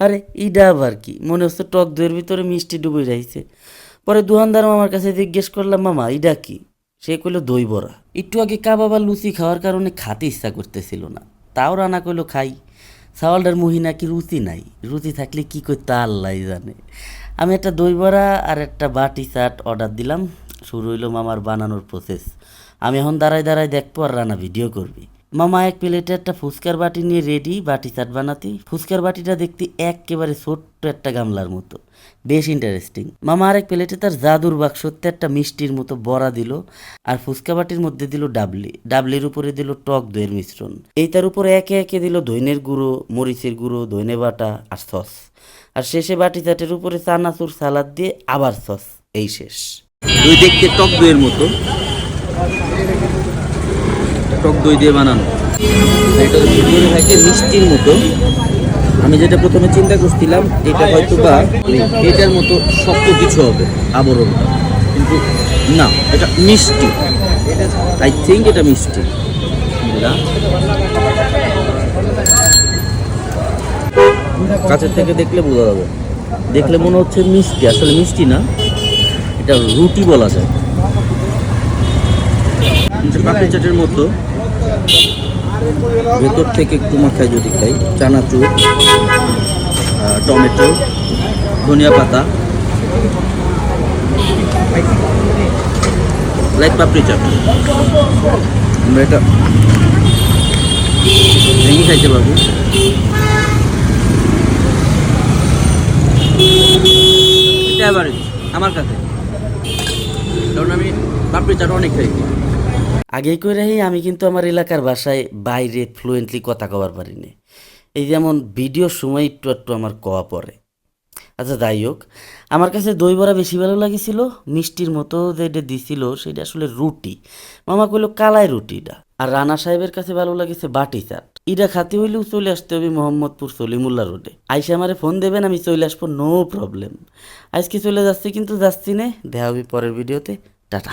আরে, ইডা আবার কি? মনে হচ্ছে টক দইয়ের ভিতরে মিষ্টি ডুবে যাইছে। পরে দোকানদার মামার কাছে জিজ্ঞেস করলাম, মামা, ইডা কি? সে কইলো, দই বড়া। একটু আগে কাবাব লুচি খাওয়ার কারণে খাতে ইচ্ছা করতেছিল না। তাও রান্না কইলো, খাই। সাওয়ালটার মুহি নাকি রুচি নাই। রুচি থাকলে কি করতে আল্লাহ জানে। আমি একটা দই বড়া আর একটা বাটি চাট অর্ডার দিলাম। শুরু হইল মামার বানানোর প্রসেস আমি এখন দাঁড়ায় দাঁড়ায় দেখব আর রান্না ভিডিও করবি। মামা, এক প্লেটে একটা ফুচকার বাটি নিয়ে রেডি বাটি চাট বানাতে। ফুচকার বাটিটা দেখতে একেবারে ছোট্ট একটা গামলার মতো। বেশ ইন্টারেস্টিং মামা আরেক প্লেটে তার জাদুর বাক্সতে একটা মিষ্টির মতো বড়া দিল আর ফুচকা বাটির মধ্যে দিল ডাবলি। ডাবলির উপরে দিল টক দইয়ের মিশ্রণ। এই তার উপরে একে একে দিল ধইনের গুঁড়ো, মরিচের গুঁড়ো, ধইনে বাটা আর সস। আর শেষে বাটি চাটের উপরে চানাচুর সালাদ দিয়ে আবার সস। এই শেষ। দই দেখতে টক দইয়ের মতো। টক দই দিয়ে বানানো। মিষ্টির মতো। আমি যেটা প্রথমে চিন্তা করছিলাম, এটা হয়তো বা এটার মতো শক্ত কিছু হবে আবরণটা কিন্তু না, এটা মিষ্টি। আই থিঙ্ক এটা মিষ্টি? কাছের থেকে দেখলে বোঝা যাবে। দেখলে মনে হচ্ছে মিষ্টি, আসলে মিষ্টি না। এটা রুটি বলা যায়। পাপড়ি চাটের মতো ভেতর থেকে একটু মাখায় যদি খাই, চানাচুর টমেটো, ধনিয়া পাতা লাইক পাপড়ি চাট আমরা এটা ভেঙে খাইতে পারব। এটা আমার কাছে। কারণ আমি পাপড়ি চাট অনেক খাইছি আগে করেই আমি কিন্তু আমার এলাকার ভাষায় বাইরে ফ্লুয়েন্টলি কথা কবার পারি না এই যেমন ভিডিওর সময় একটু একটু আমার কওয়া পড়ে। আচ্ছা যাই হোক, আমার কাছে দই বড়া বেশি ভালো লাগেছিল, মিষ্টির মতো যেটা দিছিল সেটা আসলে রুটি। মামা কইলো, কালাই রুটিটা। আর রানা সাহেবের কাছে ভালো লাগেছে বাটি চাট। ইটা খাতে হইলেও চলে আসতে হবে মোহাম্মদপুর সলিমুল্লা রোডে। আইসে আমারে ফোন দেবেন, আমি চলে আসব নো প্রবলেম আজকে চলে যাচ্ছি, কিন্তু যাচ্ছি না। দেখা হবে পরের ভিডিওতে টাটা।